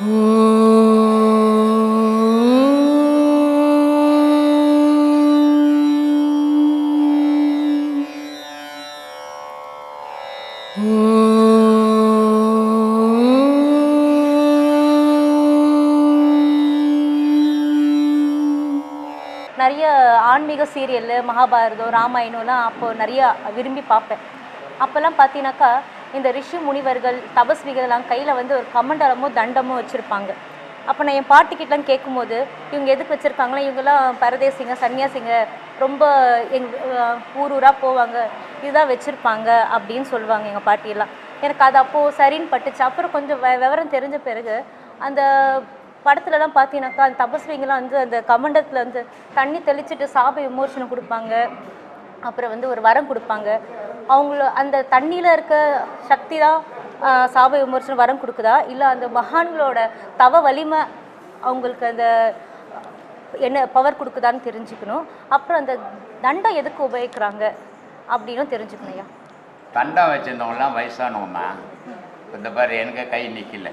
நிறைய ஆன்மீக சீரியல் மகாபாரதம் ராமாயணம்லாம் அப்போ நிறைய விரும்பி பார்ப்பேன். அப்போல்லாம் பார்த்தீங்கன்னாக்கா இந்த ரிஷி முனிவர்கள் தபஸ்விகள்லாம் கையில் வந்து ஒரு கமண்டலமோ தண்டமோ வச்சுருப்பாங்க. அப்போ நான் என் பாட்டிக்கிட்டலாம் கேட்கும்போது இவங்க எதுக்கு வச்சுருக்காங்களா இவங்கெல்லாம் பரதேசிங்க சன்னியாசிங்க ரொம்ப எங் ஊர் ஊராக போவாங்க. இதுதான் வச்சுருப்பாங்க அப்படின்னு சொல்லுவாங்க எங்கள் பாட்டியெல்லாம். எனக்கு அது அப்போது சரின்னு பட்டுச்சு. அப்புறம் கொஞ்சம் வெ விவரம் தெரிஞ்ச பிறகு அந்த படத்துலலாம் பார்த்தீங்கன்னாக்கா அந்த தபஸ்விங்கெல்லாம் வந்து அந்த கமண்டத்தில் வந்து தண்ணி தெளிச்சிட்டு சாப விமோசனம் கொடுப்பாங்க. அப்புறம் வந்து ஒரு வரம் கொடுப்பாங்க. அவங்கள அந்த தண்ணியில் இருக்க சக்தி தான் சாப விமர்சனம் வரம் கொடுக்குதா? இல்லை அந்த மகான்களோட தவ வலிமை அவங்களுக்கு அந்த என்ன பவர் கொடுக்குதான்னு தெரிஞ்சுக்கணும். அப்புறம் அந்த தண்டம் எதுக்கு உபயோகிக்கிறாங்க அப்படின்னும் தெரிஞ்சுக்கணும் ஐயா. தண்டம் வச்சுருந்தவங்களாம் வயசானவங்கம்மா. இந்த மாதிரி எனக்கு கை நிற்கல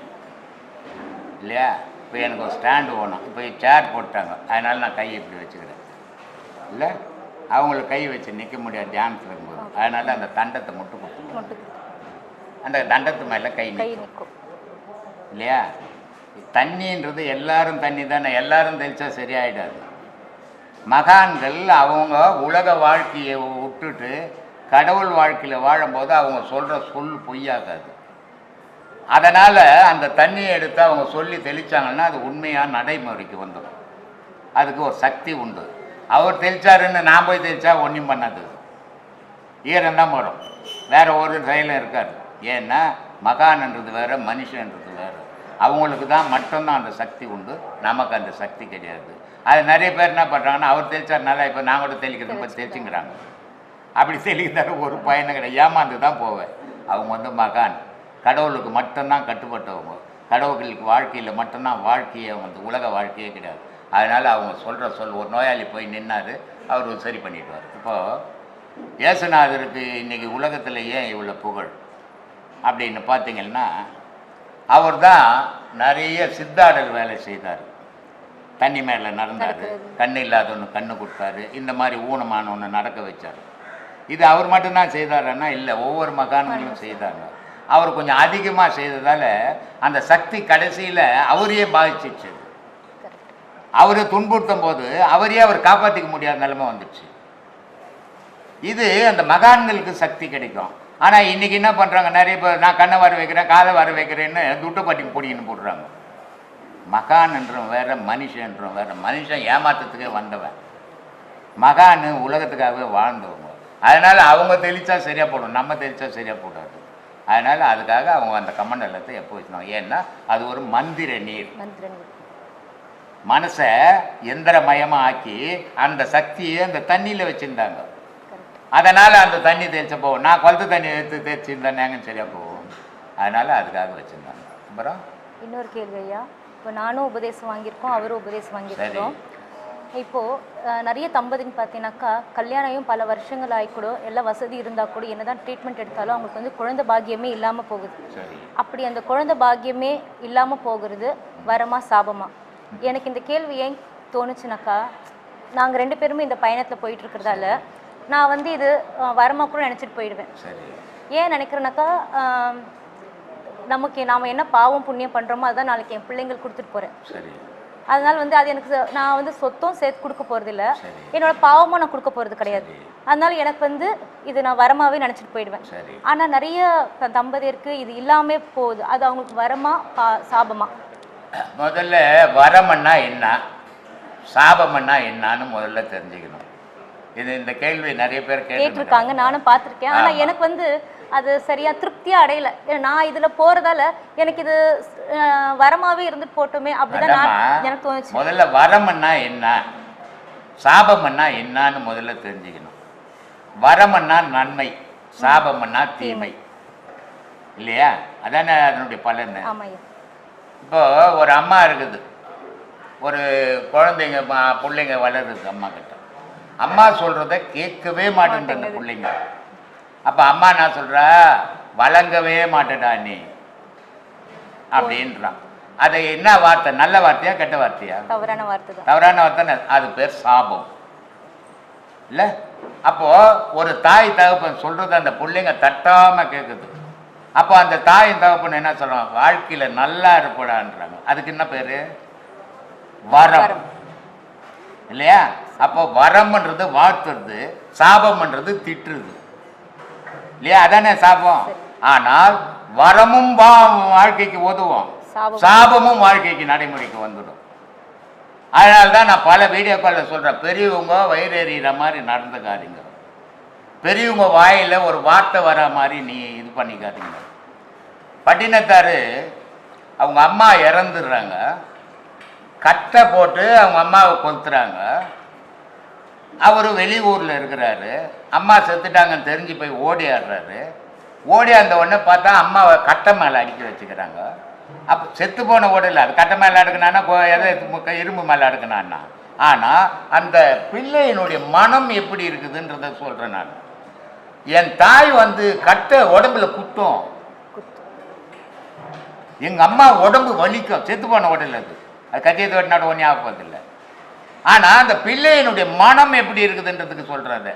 இல்லையா? இப்போ எனக்கு ஒரு ஸ்டாண்டு வேணும். இப்போ சேர் போட்டாங்க. அதனால நான் கை இப்படி வச்சுக்கிறேன். இல்லை? அவங்களுக்கு கை வச்சு நிற்க முடியாது தியானத்தில் இருக்கும்போது. அதனால அந்த தண்டத்தை மட்டும் கொடுத்துருவோம் அந்த தண்டத்து மேலே கை நிற்கும் இல்லையா? தண்ணின்றது எல்லாரும் தண்ணி தானே. எல்லாரும் தெளிச்சா சரியாயிடாது. மகான்கள் அவங்க உலக வாழ்க்கையை விட்டுட்டு கடவுள் வாழ்க்கையில் வாழும்போது அவங்க சொல்கிற சொல் பொய்யாகாது. அதனால் அந்த தண்ணியை எடுத்து அவங்க சொல்லி தெளிச்சாங்கன்னா அது உண்மையாக நடைமுறைக்கு வந்துடும். அதுக்கு ஒரு சக்தி உண்டு. அவர் தெளிச்சாருன்னு நான் போய் தெளிச்சா ஒன்றும் பண்ணாது. ஈரம் தான் வரும். வேற ஒரு செயலும் இருக்காது ஏன்னா மகான்ன்றது வேற மனுஷன்றது வேற. அவங்களுக்கு தான் மட்டும்தான் அந்த சக்தி உண்டு. நமக்கு அந்த சக்தி கிடையாது. அது நிறைய பேர் என்ன பண்ணுறாங்கன்னா அவர் தெளிச்சாருனால இப்போ நான் கூட தெளிக்கிறது இப்போ தெளிச்சுங்கிறாங்க. அப்படி தெளிக்கிறாரு ஒரு பயனும் கிடையாது. ஏமாந்து தான் போவேன். அவங்க வந்து மகான். கடவுளுக்கு மட்டும்தான் கட்டுப்பட்டவங்க. கடவுளுக்கு வாழ்க்கையில் மட்டும்தான் வாழ்க்கையே வந்து உலக வாழ்க்கையே கிடையாது. அதனால் அவங்க சொல்கிற சொல் ஒரு நோயாளி போய் நின்னாரு அவர் சரி பண்ணிடுவார். இப்போது இயேசுநாதருக்கு இன்னைக்கு உலகத்தில் ஏன் இவ்வளோ புகழ்? அப்படின்னு பார்த்தீங்கன்னா அவர் தான் நிறைய சித்தாடல் வேலை செய்தார். தண்ணி மேலே நடந்தார் கண்ணு இல்லாதவனு கண்ணு கொடுத்தாரு இந்த மாதிரி ஊனமானவனை நடக்க வச்சார். இது அவர் மட்டும்தான் செய்தாருன்னா இல்லை ஒவ்வொரு மகான்களும் செய்தாங்க. அவர் கொஞ்சம் அதிகமாக செய்ததால் அந்த சக்தி கடைசியில் அவரையே பாதிச்சிச்சு. அவரை துன்புறுத்தும் போது அவரையே அவர் காப்பாற்றிக்க முடியாத நிலைமை வந்துச்சு இது அந்த மகான்களுக்கு சக்தி கிடைக்கும். ஆனால் இன்னைக்கு என்ன பண்ணுறாங்க நிறைய பேர் நான் கண்ணை வர வைக்கிறேன் காதை வர வைக்கிறேன்னு துட்டப்பாட்டி பொடின்னு போடுறாங்க. மகான்ன்றவன் வேற மனுஷன்றவன் வேற மனுஷன் ஏமாற்றத்துக்கே வந்தவன். மகான் உலகத்துக்காகவே வாழ்ந்தவங்க. அதனால் அவங்க தெளித்தா சரியாக போடும் நம்ம தெளித்தா சரியாக போடாது. அதனால் அதுக்காக அவங்க அந்த கமண்டலத்தை எப்போ வச்சுனாங்க ஏன்னா அது ஒரு மந்திர நீர். மனசை எந்திரமயமாக ஆக்கி அந்த சக்தியை அந்த தண்ணியில் வச்சுருந்தாங்க. அதனால் அந்த தண்ணி தெளிச்ச போகும் நான் குளத்து தண்ணி எடுத்து தேய்ச்சிருந்தேன் சரியாக போகும் அதனால் அதுக்காக வச்சுருந்தாங்க. அப்புறம்? இன்னொரு கேள்வி ஐயா. இப்போ நானும் உபதேசம் வாங்கியிருக்கோம் அவரும் உபதேசம் வாங்கியிருக்கோம் இப்போது நிறைய தம்பதின்னு பார்த்தீங்கன்னாக்கா கல்யாணம் பல வருஷங்கள் ஆகிக்கூட எல்லாம் வசதி இருந்தால் கூட என்னதான் ட்ரீட்மெண்ட் எடுத்தாலும் அவங்களுக்கு வந்து குழந்தை பாக்கியமே இல்லாமல் போகுது. அப்படி அந்த குழந்தை பாக்கியமே இல்லாமல் போகிறது வரமா சாபமா? எனக்கு இந்த கேள்வி ஏன் தோணுச்சுனாக்கா நாங்கள் ரெண்டு பேருமே இந்த பயணத்தில் போயிட்டு இருக்கிறதால நான் வந்து இது அஹ், வரமா கூட நினச்சிட்டு போயிடுவேன். ஏன் நினைக்கிறேனாக்கா நமக்கு நாம் என்ன பாவம் புண்ணியம் பண்ணுறோமோ அதான் நாளைக்கு என் பிள்ளைங்களுக்கு கொடுத்துட்டு போகிறேன் அதனால வந்து அது எனக்கு நான் வந்து சொத்தும் சேர்த்து கொடுக்க போகிறதில்ல சரி. என்னோட பாவமும் நான் கொடுக்க போகிறது கிடையாது. அதனால எனக்கு வந்து இது நான் வரமாவே நினச்சிட்டு போயிடுவேன். ஆனால் நிறைய தம்பதியருக்கு இது இல்லாமே போகுது. அது அவங்களுக்கு வரமா பா சாபமா? முதல்ல வரமன்னா என்ன? சாபமன்னா என்னன்னு முதல்ல தெரிஞ்சுக்கணும். இது இந்த கேள்வி நிறைய பேர் கேட்டு கேட்டிருக்காங்க நானும் பார்த்துருக்கேன். ஆனால். எனக்கு வந்து அது சரியா திருப்தியா அடையல. நான் இதுல போறதால எனக்கு இது வரமாவே இருந்துட்டு போட்டுமே அப்படிதான்? எனக்கு தோணுச்சு. முதல்ல வரமன்னா என்ன? சாபமன்னா என்னன்னு முதல்ல தெரிஞ்சுக்கணும். வரமன்னா நன்மை சாபமன்னா தீமை. இல்லையா? அதானே அதனுடைய பலன். இப்போ ஒரு அம்மா இருக்குது. ஒரு குழந்தைங்க பிள்ளைங்க வளருது அம்மா கிட்ட. அம்மா சொல்கிறத கேட்கவே மாட்டேங்குது அந்த பிள்ளைங்க. அப்போ அம்மா என்ன சொல்கிறா வழங்கவே மாட்டேடா நீ. அப்படின்றான் அது என்ன வார்த்தை? நல்ல வார்த்தையா கெட்ட வார்த்தையா? தவறான வார்த்தை தவறான வார்த்தை அது பேர் சாபம். இல்ல? அப்போ ஒரு தாய் தகப்பன் சொல்றது அந்த பிள்ளைங்க தட்டாம கேக்குது. அப்போ அந்த தாயும் தகப்பன் என்ன சொல்றாங்க வாழ்க்கையில நல்லா இருப்படான்றாங்க. அதுக்கு என்ன பேரு? வரம். இல்லையா? அப்போ வரம்ன்றது வாழ்த்துறது சாபம்ன்றது திட்டுறது. இல்லையா? அதானே சாபம்? ஆனால் வரமும் வாழ்க்கைக்கு உதவும். சாபம். சாபமும் வாழ்க்கைக்கு நடைமுறைக்கு வந்துடும். அதனால தான் நான் பல வீடியோக்களில் சொல்கிறேன் பெரியவங்க வயிறெறிகிற மாதிரி நடந்துக்காதீங்க. பெரியவங்க வாயில் ஒரு வார்த்தை வர மாதிரி நீ இது பண்ணிக்காதீங்க. பட்டினத்தார் அவங்க அம்மா இறந்துடுறாங்க. கட்டை போட்டு அவங்க அம்மாவை கொளுத்துறாங்க. அவர் வெளியூரில் இருக்கிறாரு. அம்மா செத்துட்டாங்கன்னு தெரிஞ்சு போய் ஓடி ஆடுறாரு. ஓடி அந்த உடனே பார்த்தா அம்மாவை கட்டை மேலே அடிக்க வச்சுக்கிறாங்க. அப்போ செத்து போன உடல அது கட்டை மேலே அடுக்கினான்னா எதை இரும்பு மேலே அடுக்கினான்னா. ஆனால் அந்த பிள்ளையினுடைய மனம் எப்படி இருக்குதுன்றத சொல்கிறேன் நான். என் தாய் வந்து கட்டை உடம்புல குத்தும். குத்து எங்க அம்மா உடம்பு வலிக்கும். செத்து போன உடல் அது. அது கத்தியத்தை வெட்டினாட ஒன்றும் ஆகப்போதில்லை ஆனா அந்த பிள்ளையினுடைய மனம் எப்படி இருக்குதுன்றதுக்கு சொல்றது.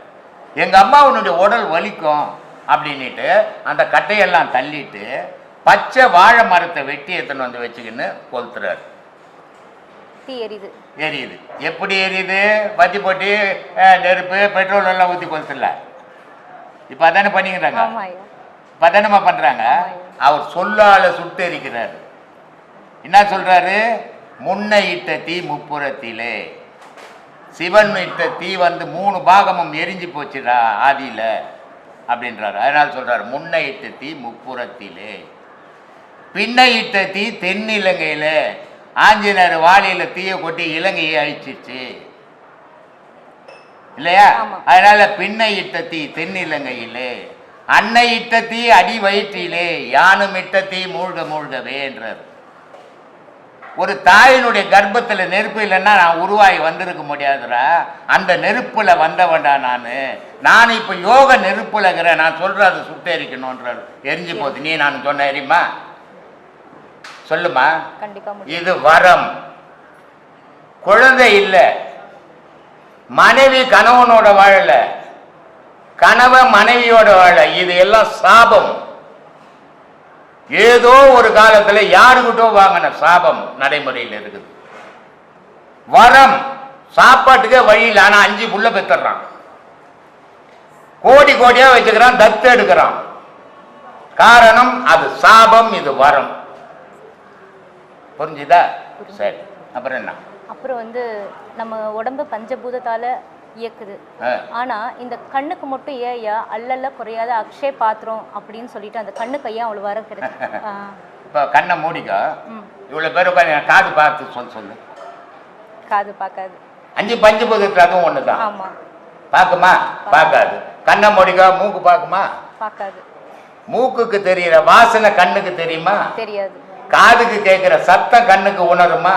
எங்க அம்மாவுடைய உடல் வலிக்கும் அப்படின்னுட்டு அந்த கட்டையெல்லாம் தள்ளிட்டு பச்சை வாழை மரத்தை வெட்டி எடுத்துன்னு வந்து வச்சுக்கின்னு கொளுத்துறாரு. எரியுது? எரியுது. எப்படி எரியுது? பத்தி போட்டு நெருப்பு பெட்ரோல் எல்லாம் ஊற்றி கொளுத்துல இப்போ அதானே பண்ணிக்கிறாங்க? ஆமா ஐயா பதனமா பண்றாங்க? அவர் சொல்லால சுட்டெரிக்கிறார் என்ன சொல்றாரு? முன்ன இட்ட தீ முப்புறத்திலே. சிவன் இட்ட தீ வந்து மூணு பாகமும் எரிஞ்சு போச்சுடா ஆதியில. அப்படின்றாரு. அதனால சொல்றாரு முன்ன இட்ட தீ முப்புறத்திலே. பின்ன இட்ட தீ தென்னிலங்கையில. ஆஞ்சநேயர் வாளியில தீயை கொட்டி இலங்கையை அழிச்சிச்சு இல்லையா. அதனால பின்னை இட்ட தீ தென்னிலங்கையிலே அன்னை இட்ட தீ அடி வயிற்றிலே யானும் இட்ட தீ மூழ்க மூழ்கவே என்றார். ஒரு தாயினுடைய கர்ப்பத்துல நெருப்பு இல்லைன்னா நான் உருவாகி வந்திருக்க முடியாதுடா. அந்த நெருப்புல வந்தவன்டா நான். நான் இப்ப யோக நெருப்புல இருக்கிறேன். நான் சொல்ற அது சுட்டெரிக்கணுன்றார் எரிஞ்சு போகுது நீ நான் சொன்ன எரியுமா? சொல்லுமா? இது வரம். குழந்தை இல்லை. மனைவி கணவனோட வாழல. கணவன் மனைவியோட வாழ. இது எல்லாம் சாபம். ஏதோ ஒரு காலத்துல யாருக்கிட்டோ வாங்கின சாபம் நடைமுறையில் இருக்குது. வரம். சாப்பாட்டுக்கே வழி இல்லை. ஆனா அஞ்சு புள்ள பெத்துறான். கோடி கோடியா வச்சுக்கிறான் தத்து எடுக்கிறான். காரணம் அது சாபம் இது வரம். புரிஞ்சுதா. சரி. அப்புறம் என்ன? அப்புறம் வந்து நம்ம உடம்பு பஞ்சபூதத்தால இயக்குது. ஆனா இந்த கண்ணுக்கு மட்டும் ஏயா அல்லல்ல குறையாத அக்ஷய பாத்திரம் அப்படின்னு சொல்லிட்டு அந்த கண்ணுக்கு ஐயா அவ்வளவு வர கிடைச்சு இப்போ கண்ணை மூடிக்கோ? இவ்வளோ பேர் உட்காந்து காது பார்த்து சொல் சொல்லு. காது பார்க்காது. அஞ்சு பஞ்சபூதத்தில் அதுவும் ஒன்று தான் ஆமா. பார்க்குமா? பார்க்காது. கண்ணை மூடிக்கோ மூக்கு பார்க்குமா? பார்க்காது. மூக்குக்கு தெரியிற வாசனை கண்ணுக்கு தெரியுமா? தெரியாது. காதுக்கு கேட்குற சத்தம் கண்ணுக்கு உணருமா?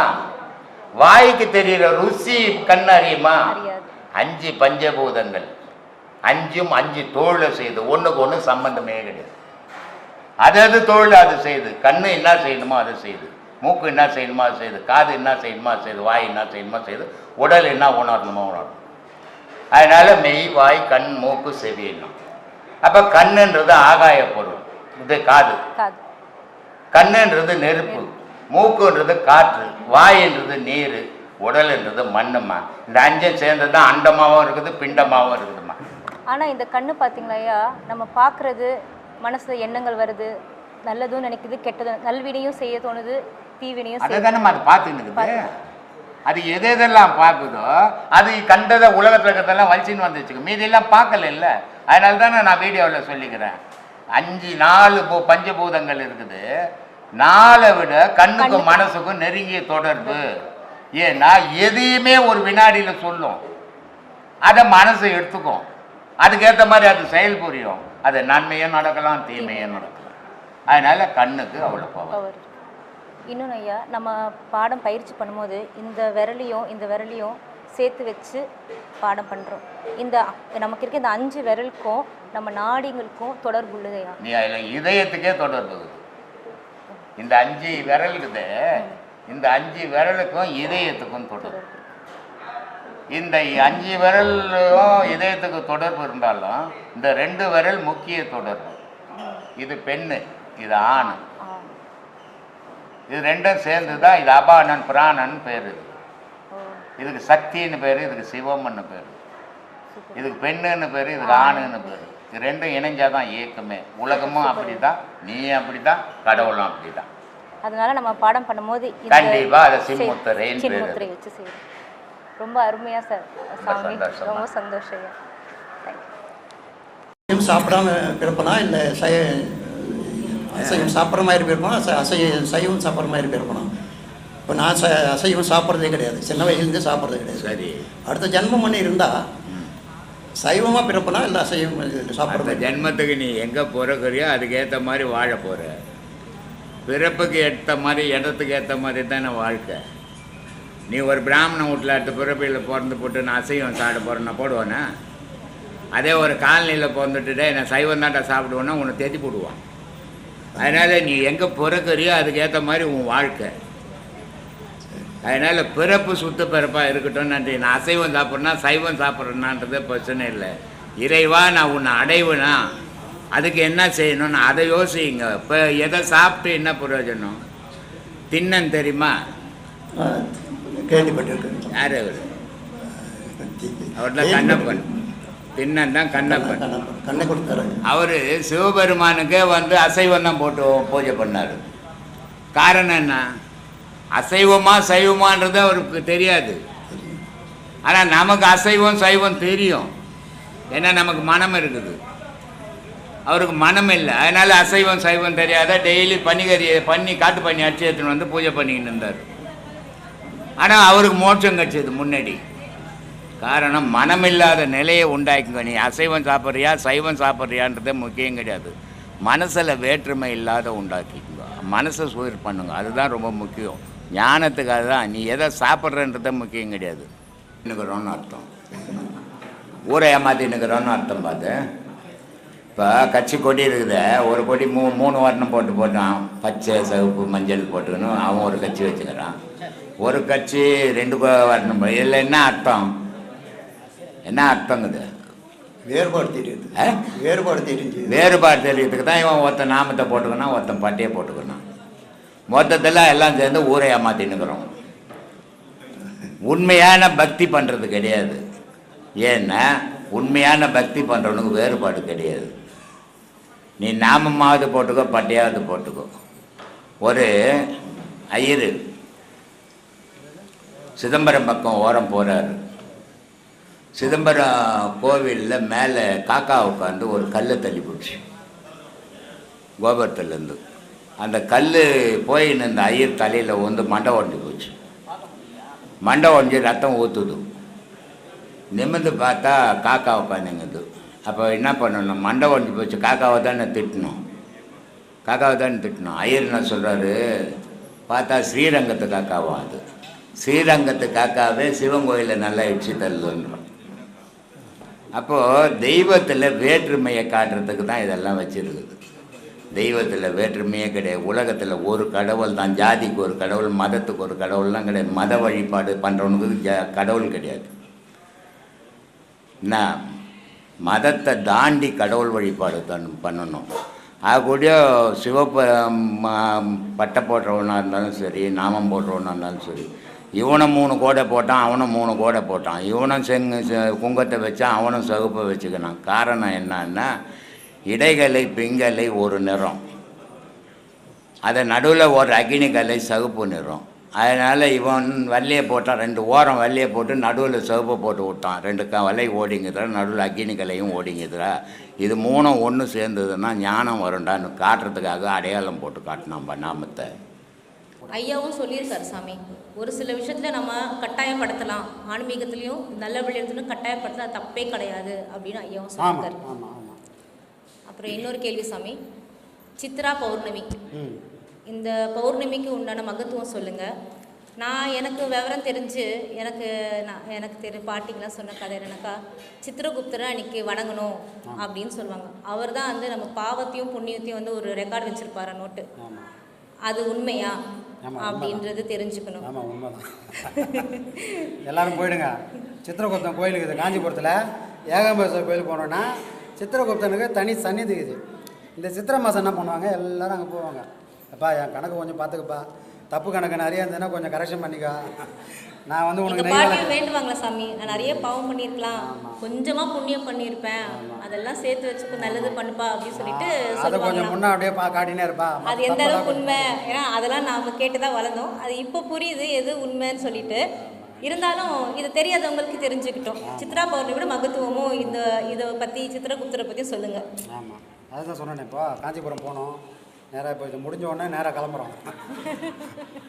வாய்க்கு தெரியிற ருசி கண் அறியுமா? அஞ்சு பஞ்சபூதங்கள். அஞ்சும் அஞ்சு தொழிலை செய்யுது ஒண்ணுக்கு ஒண்ணு சம்பந்தமே கிடையாது. அது அது அது செய்யுது கண்ணு என்ன செய்யணுமோ அதை செய்யுது மூக்கு என்ன செய்யணுமோ அது செய்யுது காது என்ன செய்யணுமோ செய்யுது வாய் என்ன செய்யணுமோ செய்யுது உடல் என்ன உணரணுமோ உணரணும். அதனால மெய் வாய் கண் மூக்கு செவியணும் அப்ப கண்ணுன்றது ஆகாய பொருள். இது காது. கண்ணுன்றது நெருப்பு. மூக்குன்றது காற்று வாயின்றது நீர் உடல்ன்றது மண்ணுமா இந்த அஞ்சும் சேர்ந்தது தான் அண்டமாவும் இருக்குது பிண்டமாவும் இருக்குதுமா ஆனா இந்த கண்ணு பாத்தீங்களா ஐயா? நம்ம பார்க்கிறது மனசுல எண்ணங்கள் வருது நல்லதும் நினைக்குது கெட்டதும் நல்வினையும் செய்ய தோணுது தீவினையும் அதை தானே அது இருக்குது அது எது எதெல்லாம் பார்க்குதோ அது கண்டதை உலகத்தில் இருக்கிறதெல்லாம் வலிச்சின்னு வந்துச்சுக்கு மீதியெல்லாம் பார்க்கல இல்லை. அதனால தானே நான் வீடியோவில் சொல்லிக்கிறேன். அஞ்சு நாலு பூ பஞ்சபூதங்கள் இருக்குது. நாலை விட கண்ணுக்கும் மனசுக்கும் நெருங்கிய தொடர்பு. ஏன்னா எதையுமே ஒரு வினாடியில் சொல்லும். அதை மனசு எடுத்துக்கும். அதுக்கேற்ற மாதிரி அது செயல் புரியும். அது நன்மையும் நடக்கலாம் தீமையும் நடக்கலாம். அதனால கண்ணுக்கு அவ்வளோ பவர் இன்னொன்று ஐயா நம்ம பாடம் பயிற்சி பண்ணும்போது இந்த விரலையும் இந்த விரலையும் சேர்த்து வச்சு பாடம் பண்ணுறோம் இந்த நமக்கு இருக்க இந்த அஞ்சு விரலுக்கும் நம்ம நாடிங்களுக்கும் தொடர்பு உள்ளது ஐயா. நீ அதில் இதயத்துக்கே தொடர்பு இந்த அஞ்சு விரல் இருக்குது. இந்த அஞ்சு விரலுக்கும் இதயத்துக்கும் தொடர்பு. இந்த அஞ்சு விரலும் இதயத்துக்கு தொடர்பு இருந்தாலும் இந்த ரெண்டு விரல் முக்கிய தொடர்பு. இது பெண்ணு இது ஆண். இது ரெண்டும் சேர்ந்து தான் இது அபானன் பிராணன் பேர் இது. இதுக்கு சக்தின்னு பேர் இதுக்கு சிவம்னு பேர். இதுக்கு பெண்ணுன்னு பேர் இதுக்கு ஆணுன்னு பேர். ரெண்டும் இணைஞ்சாதான் இயக்கமே. உலகமும் அப்படி தான் நீ அப்படி தான் கடவுளும் அப்படி தான் அதனால நம்ம பாடம் பண்ணும்போது கண்டிப்பா அதை செய்-. சின்முத்திரை வச்சு செய்யணும். ரொம்ப அருமையா சார் சாமி. சந்தோஷமா. ரொம்ப சந்தோஷம் சாப்பிடாம பிறப்பனா இல்லை சை அசைவம் சாப்பிட்ற மாதிரி பிறப்பனா ச- அசை சைவம் சாப்பிட்ற மாதிரி பிறப்பனா இப்போ நான் ச அசைவம் சாப்பிட்றதே கிடையாது. சின்ன வயசுலேருந்து சாப்பிட்றது கிடையாது. சரி. அடுத்த ஜென்மம் பண்ணி இருந்தால் சைவமாக பிறப்பனா இல்லை சைவம் சாப்பிட்ற ஜென்மத்துக்கு நீ எங்கே பிறக்கிறியோ அதுக்கேற்ற மாதிரி வாழ போகிற பிறப்புக்கு ஏற்ற மாதிரி இடத்துக்கு ஏற்ற மாதிரி தானே வாழ்க்கை. நீ ஒரு பிராமண வீட்டில் அடுத்த பிறப்பில் பிறந்து போட்டு நான் அசைவம் சாப்பிட போகிறேன்னா போடுவானே? அதே ஒரு காலனியில் பிறந்துட்டுட்டே நான் சைவம் தாண்டா சாப்பிடுவேன்னா உன்னை தேத்தி போடுவான். அதனால் நீ எங்கே பிறக்கிறியோ அதுக்கேற்ற மாதிரி உன் வாழ்க்கை. அதனால் பிறப்பு சுத்த பிறப்பாக இருக்கட்டும் நன்றி நான் அசைவம் சாப்பிட்றேன்னா சைவம் சாப்பிட்றேன்னான்றது பிரச்சனை இல்லை. இறைவா நான் உன்னை அடைவேனா? அதுக்கு என்ன செய்யணும்னு அதை யோசிங்க. இப்போ எதை சாப்பிட்டு என்ன பிரயோஜனம்? தின்னன் தெரியுமா? கேள்விப்பட்டிருக்கேன். யார் அவர் அவர் தான் கண்ணப்பன். தின்னன் தான் கண்ணப்பன். கண்ணை கொடுத்தாரு. அவர் சிவபெருமானுக்கே வந்து அசைவம் தான் போட்டு பூஜை பண்ணார். காரணம் என்ன? அசைவமா சைவமான்றது அவருக்கு தெரியாது. ஆனால் நமக்கு அசைவம் சைவம் தெரியும். ஏன்னா நமக்கு மனம் இருக்குது. அவருக்கு மனம் இல்லை. அதனால் அசைவம் சைவம் தெரியாத டெய்லி பனிகறியை பண்ணி காட்டு பண்ணி அடிச்சு எடுத்துன்னு வந்து பூஜை பண்ணிக்கிட்டு இருந்தார். ஆனால் அவருக்கு மோட்சம் கிடைச்சது முன்னாடி. காரணம் மனமில்லாத நிலையை உண்டாக்குங்க நீ அசைவம் சாப்பிட்றியா சைவம் சாப்பிட்றியான்றதே முக்கியம் கிடையாது. மனசில் வேற்றுமை இல்லாத உண்டாக்கிக்குங்க மனசை சூர் பண்ணுங்க. அதுதான் ரொம்ப முக்கியம். ஞானத்துக்காக தான் நீ எதை சாப்பிட்றன்றதே முக்கியம் கிடையாது. நிற்கிறோன்னு அர்த்தம். ஊரை ஏமாற்றி நிற்கிறோன்னு அர்த்தம் பார்த்து இப்போ கட்சி கொடி இருக்குது. ஒரு கொடி மூ மூணு வர்ணம் போட்டு போட்டான். பச்சை சிவப்பு மஞ்சள் போட்டுக்கணும் அவன் ஒரு கட்சி வச்சுக்கிறான். ஒரு கட்சி ரெண்டு வர்ணம் இதில் என்ன அர்த்தம்? என்ன அர்த்தங்குது? வேறுபாடு தெரியுது? வேறுபாடு தெரிஞ்சு வேறுபாடு தெரியறதுக்கு தான் இவன் ஒருத்தன் நாமத்தை போட்டுக்கணும் ஒருத்தன் பட்டியை போட்டுக்கணும். மொத்தத்தில் எல்லாம் சேர்ந்து ஊரை ஏமாத்தின்னுக்குறோம். உண்மையான பக்தி பண்ணுறது கிடையாது. ஏன்னா உண்மையான பக்தி பண்ணுறவனுக்கு வேறுபாடு கிடையாது. நீ நாமமாவது போட்டுக்கோ பட்டையாவது போட்டுக்கோ. ஒரு ஐயர் சிதம்பரம் பக்கம் ஓரம் போகிறாரு சிதம்பரம் கோவிலில் மேலே காக்கா உட்காந்து ஒரு கல்லை தள்ளி போச்சு கோபுரத்துலேருந்து. அந்த கல் போயின்னு இந்த ஐயர் தலையில் வந்து மண்டை உடஞ்சி போச்சு. மண்டை உடஞ்சி ரத்தம் ஊற்றுது நிமிர்ந்து பார்த்தா காக்கா உட்காந்துங்குது அப்போ என்ன பண்ணணும்? மண்டை உடஞ்சி போச்சு. காக்காவை தானே திட்டணும். காக்காவை தானே திட்டணும். ஐயர் என்ன சொல்கிறாரு பார்த்தா ஸ்ரீரங்கத்து காக்காவும் அது. ஸ்ரீரங்கத்து காக்காவே சிவன் கோயிலில் நல்லா இடிச்சு தள்ளுன்றோம் அப்போது தெய்வத்தில் வேற்றுமையை காட்டுறதுக்கு தான் இதெல்லாம் வச்சுருக்குது. தெய்வத்தில் வேற்றுமையே கிடையாது. உலகத்தில் ஒரு கடவுள் தான். ஜாதிக்கு ஒரு கடவுள் மதத்துக்கு ஒரு கடவுள்லாம் கிடையாது. மத வழிபாடு பண்ணுறவனுக்கு ஜ கடவுள் கிடையாது. என்ன மதத்தை தாண்டி கடவுள் வழிபாடு தன் பண்ணணும். ஆகக்கூடிய சிவப்ப பட்டை போடுறவனாக இருந்தாலும் சரி நாமம் போடுறவனாக இருந்தாலும் சரி இவனை மூணு கோடை போட்டான் அவனும் மூணு கோடை போட்டான். இவனும் செங்கு குங்கத்தை வச்சான் அவனும் சகுப்பை வச்சுக்கினான் காரணம் என்னன்னா இடைகலை பிங்கலை ஒரு நிறம். அதை நடுவில் ஒரு அக்னி கலை சகுப்பு நிறம். அதனால் இவன் வள்ளியை போட்டான் ரெண்டு ஓரம் வள்ளியை போட்டு நடுவில் சிவப்பை போட்டு விட்டான். ரெண்டு க வலை ஓடிங்குதுரா நடுவில் அக்னி கலையும் ஓடிங்குதுரா இது மூணும் ஒன்று சேர்ந்ததுன்னா ஞானம் வரும்டான்னு காட்டுறதுக்காக அடையாளம் போட்டு காட்டினான் நாமத்தை ஐயாவும் சொல்லியிருக்காரு சாமி. ஒரு சில விஷயத்தில் நம்ம கட்டாயப்படுத்தலாம். ஆன்மீகத்துலேயும் நல்ல விளையாட்டுலையும் கட்டாயப்படுத்தலாம் அது தப்பே கிடையாது அப்படின்னு ஐயாவும் சொல்லியிருக்காரு. அப்புறம் இன்னொரு கேள்வி சாமி. சித்ரா பௌர்ணமி. இந்த பௌர்ணமிக்கு உண்டான மகத்துவம் சொல்லுங்கள் நான் எனக்கு விவரம் தெரிஞ்சு எனக்கு நான் எனக்கு தெரி பாட்டிங்களாம் சொன்ன கதை என்னன்னாக்கா சித்திரகுப்தரை அன்னைக்கு வணங்கணும் அப்படின்னு சொல்லுவாங்க. அவர் தான் வந்து நம்ம பாவத்தையும் புண்ணியத்தையும் வந்து ஒரு ரெக்கார்டு வச்சுருப்பாரு நோட்டு. அது உண்மையா? அப்படின்றது தெரிஞ்சுக்கணும். ஆமாம் உண்மைதான் எல்லாரும் போயிடுங்க. சித்திரகுப்தன் கோயில் இருக்குது காஞ்சிபுரத்தில் ஏகாம்பரேஸ்வரர் கோயில் போனோன்னா சித்திரகுப்தனுக்கு தனி சந்நிதி இருக்குது இந்த சித்திரை மாதம் என்ன பண்ணுவாங்க? எல்லாரும் அங்கே போவாங்க. அப்பா என் கணக்கு கொஞ்சம் பார்த்துக்கப்பா தப்பு கணக்கு நிறைய இருந்ததுன்னா கொஞ்சம் கரெக்ஷன் பண்ணிக்கோ. நான் வந்து உனக்கு பாட்டியும் வேண்டுவாங்களா சாமி. நான் நிறைய பாவம் பண்ணியிருக்கலாம். கொஞ்சமா புண்ணியம் பண்ணியிருப்பேன். அதெல்லாம் சேர்த்து வச்சு நல்லது பண்ணுப்பா அப்படின்னு சொல்லிட்டு அதை கொஞ்சம் முன்னே அப்படியே பா காட்டினே இருப்பா. அது எந்த அளவுக்கு உண்மை? ஏன்னா அதெல்லாம் நாம கேட்டு தான் வளர்ந்தோம். அது இப்போ புரியுது எது உண்மைன்னு சொல்லிட்டு. இருந்தாலும் இது தெரியாதவங்களுக்கு தெரிஞ்சுக்கிட்டோம். சித்ரா பௌர்ணமியோட மகத்துவமும் இந்த இதை பற்றி சித்திரகுப்தரை பற்றி சொல்லுங்க. ஆமாம் அதுதான் சொன்னேன் இப்போ காஞ்சிபுரம் போனோம். நேராக இப்போ இது முடிஞ்ச உடனே நேராக கிளம்புறோம்.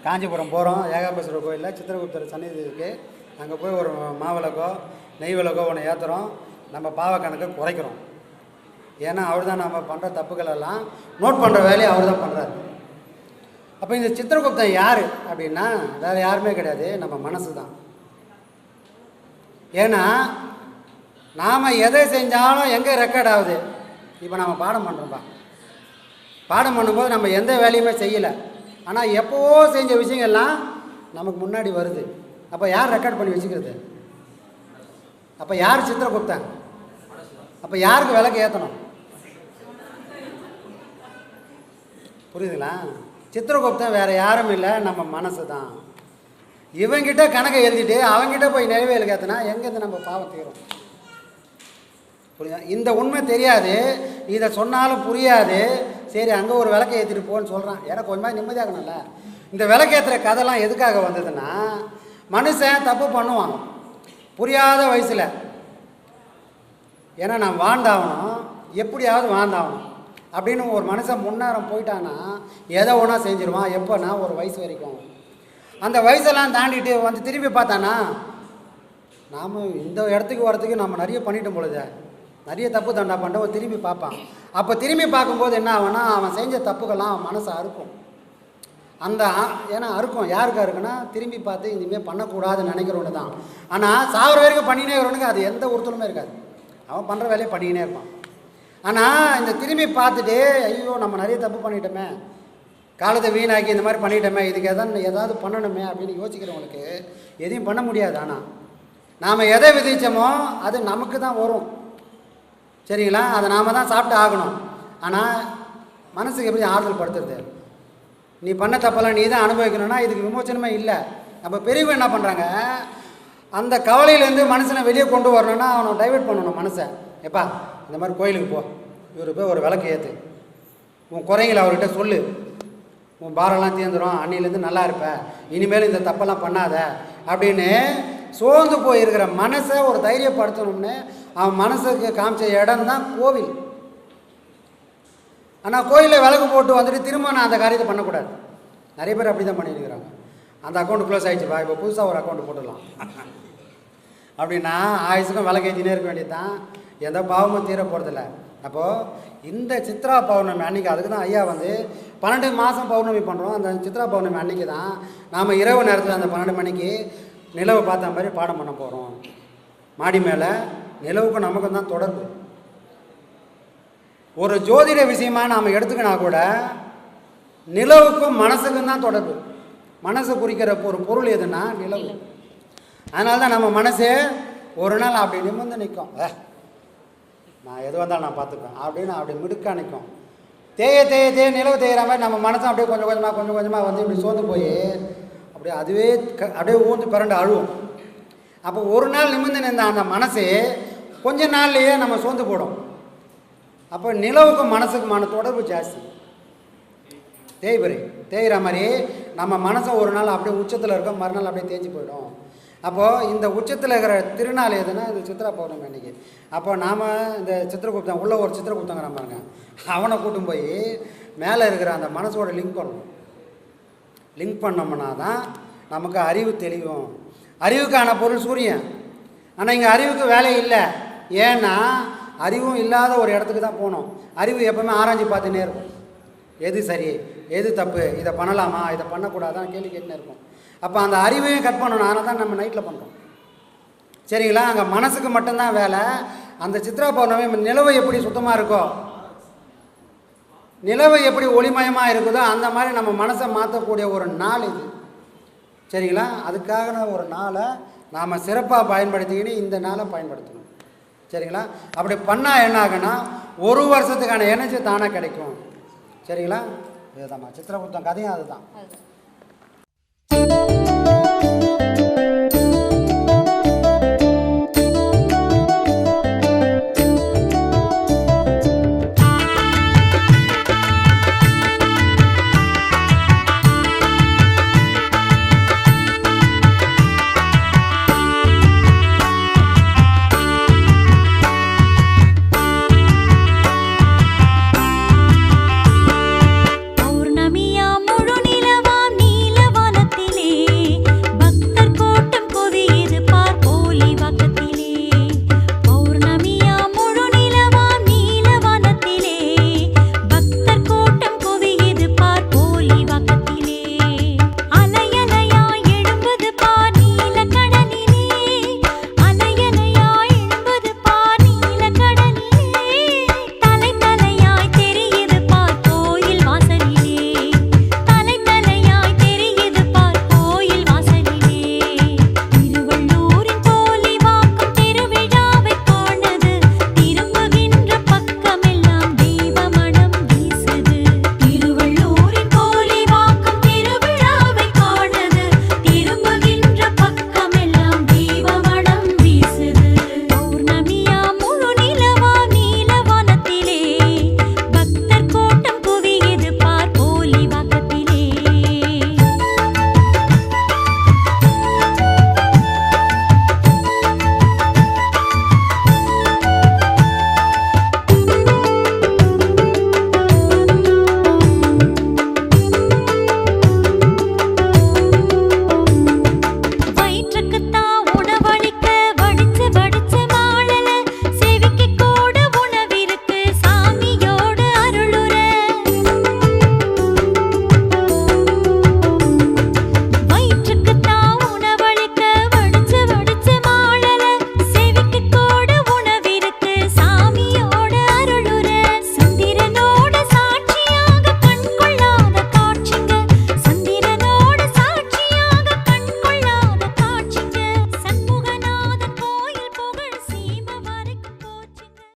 காஞ்சிபுரம் போகிறோம் ஏகாபேஸ்வரர் கோயிலில் சித்திரகுப்தர் சன்னிதி இருக்குது அங்கே போய் ஒரு மாவிளக்கோ நெய் விளக்கோ ஒன்று ஏற்றுறோம் நம்ம பாவ கணக்கை குறைக்கிறோம். ஏன்னா அவர் தான் நம்ம பண்ணுற தப்புகள் எல்லாம் நோட் பண்ணுற வேலையை அவர் தான் பண்ணுறாரு அப்போ இந்த சித்திரகுப்தன் யார் அப்படின்னா வேறு யாருமே கிடையாது நம்ம மனசு தான் ஏன்னா நாம் எதை செஞ்சாலும் எங்கே ரெக்கார்ட் ஆகுது? இப்போ நம்ம பாடம் பண்ணுறோம்ப்பா பாடம் பண்ணும்போது நம்ம எந்த வேலையுமே செய்யலை. ஆனால் எப்போவோ செஞ்ச விஷயங்கள்லாம் நமக்கு முன்னாடி வருது. அப்போ யார் ரெக்கார்ட் பண்ணி வச்சுக்கிறது? அப்போ யார் சித்திரகுப்தன்? அப்போ யாருக்கு விளக்கு ஏற்றணும் புரியுதுங்களா? சித்திரகுப்தன் வேறு யாரும் இல்லை நம்ம மனசு தான் இவங்கிட்ட கணக்கை எழுதிட்டு அவங்ககிட்ட போய் நிறைவேலுக்கு ஏற்றினா எங்கேருந்து நம்ம பாவம் தீரும்? புரியுதா? இந்த உண்மை தெரியாது. இதை சொன்னாலும் புரியாது. சரி அங்கே ஒரு விளக்கை ஏற்றிட்டு போன்னு சொல்கிறான் எனக்கு கொஞ்சமாக நிம்மதியாகணும்ல இந்த விளக்கேற்றுற கதைலாம் எதுக்காக வந்ததுன்னா மனுஷன் தப்பு பண்ணுவான். புரியாத வயசில். ஏன்னா நான் வாழ்ந்தாகணும். எப்படியாவது வாழ்ந்தாகணும். அப்படின்னு ஒரு மனுஷன் முன்னேறம் போயிட்டான்னா எதை ஒன்றா செஞ்சிருவான்? எப்போனா ஒரு வயசு வரைக்கும். அந்த வயசெல்லாம் தாண்டிட்டு வந்து திரும்பி பார்த்தானா நாம் இந்த இடத்துக்கு வரத்துக்கு நம்ம நிறைய பண்ணிட்டோம் பொழுது. நிறைய தப்பு தண்டா பண்ணுறவன் திரும்பி பார்ப்பான். அப்போ திரும்பி பார்க்கும்போது என்ன ஆகும்னா அவன் செஞ்ச தப்புகள்லாம் அவன் மனசை அறுக்கும். அந்த ஏன்னா அறுக்கும். யாருக்கு அறுக்குன்னா திரும்பி பார்த்து இனிமேல் பண்ணக்கூடாதுன்னு நினைக்கிறவனு தான். ஆனால் சாகுற வரைக்கும் பண்ணினே இருக்கிறவனுக்கு அது எந்த உறுத்தலுமே இருக்காது. அவன் பண்ணுற வேலையை பண்ணிக்கினே இருப்பான். ஆனால் இந்த திரும்பி பார்த்துட்டு ஐயோ நம்ம நிறைய தப்பு பண்ணிட்டோமே. காலத்தை வீணாக்கி இந்த மாதிரி பண்ணிட்டோமே இதுக்கு எதாவது ஏதாவது பண்ணணுமே அப்படின்னு யோசிக்கிறவங்களுக்கு எதையும் பண்ண முடியாது ஆனால் நாம் எதை விதித்தோமோ அது நமக்கு தான் வரும். சரிங்களா? அதை நாம் தான் சாப்பிட்டு ஆகணும். ஆனால் மனசுக்கு எப்படி ஆறுதல் படுத்துறது? நீ பண்ண தப்பெல்லாம் நீ தான் அனுபவிக்கணும்னா இதுக்கு விமோச்சனமே இல்லை. அப்போ பெரியவங்க என்ன பண்ணுறாங்க அந்த கவலையிலேருந்து மனுஷனை வெளியே கொண்டு வரணும்னா அவனை டைவெர்ட் பண்ணணும் மனசை. எப்பா இந்த மாதிரி கோயிலுக்கு போ. இவர் போய் ஒரு விளக்கு ஏற்று உன் குறைகளை அவர்கிட்ட சொல்லு. உன் பாரம்லாம் தீர்ந்துடும் அன்னிலேருந்து நல்லா இருப்பேன் இனிமேல் இந்த தப்பெல்லாம் பண்ணாத. அப்படின்னு சோர்ந்து போயிருக்கிற மனசை ஒரு தைரியப்படுத்தணும்னு அவன் மனசுக்கு காமிச்ச இடம் தான் கோவில். ஆனால் கோயிலில் விளக்கு போட்டு வந்துட்டு திரும்ப நான் அந்த காரியத்தை பண்ணக்கூடாது. நிறைய பேர் அப்படி தான் பண்ணியிருக்கிறாங்க. அந்த அக்கௌண்ட் க்ளோஸ் ஆகிடுச்சுப்பா இப்போ புதுசாக ஒரு அக்கௌண்ட் போட்டுடலாம். அப்படின்னா ஆயுசுக்கும் விளக்கேற்றினே இருக்க வேண்டியது தான் எந்த பாவமும் தீர போகிறதில்ல அப்போது இந்த சித்ரா பௌர்ணமி அன்னைக்கு அதுக்கு தான் ஐயா வந்து பன்னெண்டு மாதம் பௌர்ணமி பண்ணுறோம் அந்த சித்ரா பௌர்ணமி அன்னைக்கு தான் நாம் இரவு நேரத்தில் அந்த பன்னெண்டு மணிக்கு நிலவை பார்த்த மாதிரி பாடம் பண்ண போகிறோம் மாடி மேலே நிலவுக்கும் நமக்கும் தான் தொடர்பு. ஒரு ஜோதிட விஷயமா நாம் எடுத்துக்கினா கூட நிலவுக்கும் மனசுக்கும் தான் தொடர்பு. மனசை குறிக்கிற ஒரு பொருள் எதுனா நிலவு. அதனால தான் நம்ம மனசே ஒரு நாள் அப்படி நிமிர்ந்து நிற்கும் "ஏ, நான் எது வந்தாலும் நான் பார்த்துப்பேன். அப்படின்னு அப்படி மிடுக்கா நிற்கும் தேய தேய தேய நிலவு தேயிற மாதிரி நம்ம மனசும் அப்படியே கொஞ்சம் கொஞ்சமாக கொஞ்சம் கொஞ்சமாக வந்து இப்படி சோர்ந்து போய் அப்படியே அதுவே க அப்படியே ஊந்து பிறண்டு அழுவும். அப்போ ஒரு நாள் நிமிர்ந்து நின்ற அந்த மனசு கொஞ்ச நாள்லேயே நம்ம சோர்ந்து போடும். அப்போ நிலவுக்கும் மனசுக்குமான தொடர்பு ஜாஸ்தி. தேய்பிரை தேய்கிற மாதிரி நம்ம மனசை ஒரு நாள் அப்படியே உச்சத்தில் இருக்கும் மறுநாள் அப்படியே தேஞ்சு போயிடும். அப்போது இந்த உச்சத்தில் இருக்கிற திருநாள் எதுனா இந்த சித்ரா பௌர்ணமி அன்றைக்கி அப்போ நாம் இந்த சித்திரகுப்தன் உள்ள ஒரு சித்திரகுப்தங்கிற பாருங்க. அவனை கூட்டும் போய் மேலே இருக்கிற அந்த மனசோட லிங்க் பண்ணணும் லிங்க் பண்ணோம்னா தான் நமக்கு அறிவு தெளிவும். அறிவுக்கான பொருள் சூரியன். ஆனால் இங்கே அறிவுக்கு வேலை இல்லை. ஏன்னா அறிவும் இல்லாத ஒரு இடத்துக்கு தான் போகணும் அறிவு எப்பவுமே ஆராய்ஞ்சு பார்த்துன்னே இருக்கும். எது சரி எது தப்பு இதை பண்ணலாமா இதை பண்ணக்கூடாதான் கேள்வி கேட்டுனே இருக்கும் அப்போ அந்த அறிவையும் கட் பண்ணணும். ஆனால் தான் நம்ம நைட்டில் பண்ணுறோம் சரிங்களா? அங்கே மனசுக்கு மட்டும்தான் வேலை. அந்த சித்ரா பௌர்ணமி நிலவு எப்படி சுத்தமாக இருக்கோ நிலவு எப்படி ஒளிமயமாக இருக்குதோ அந்த மாதிரி நம்ம மனசை மாற்றக்கூடிய ஒரு நாள் இது. சரிங்களா? அதுக்காக ஒரு நாளை நாம் சிறப்பாக பயன்படுத்திக்கின்னு இந்த நாளை பயன்படுத்தணும். சரிங்களா? அப்படி பண்ணால் என்ன ஆகுன்னா ஒரு வருஷத்துக்கான எனர்ஜி தானே கிடைக்கும். சரிங்களா? இதுதான்மா சித்திரகுப்தம் கதையும் அதுதான்.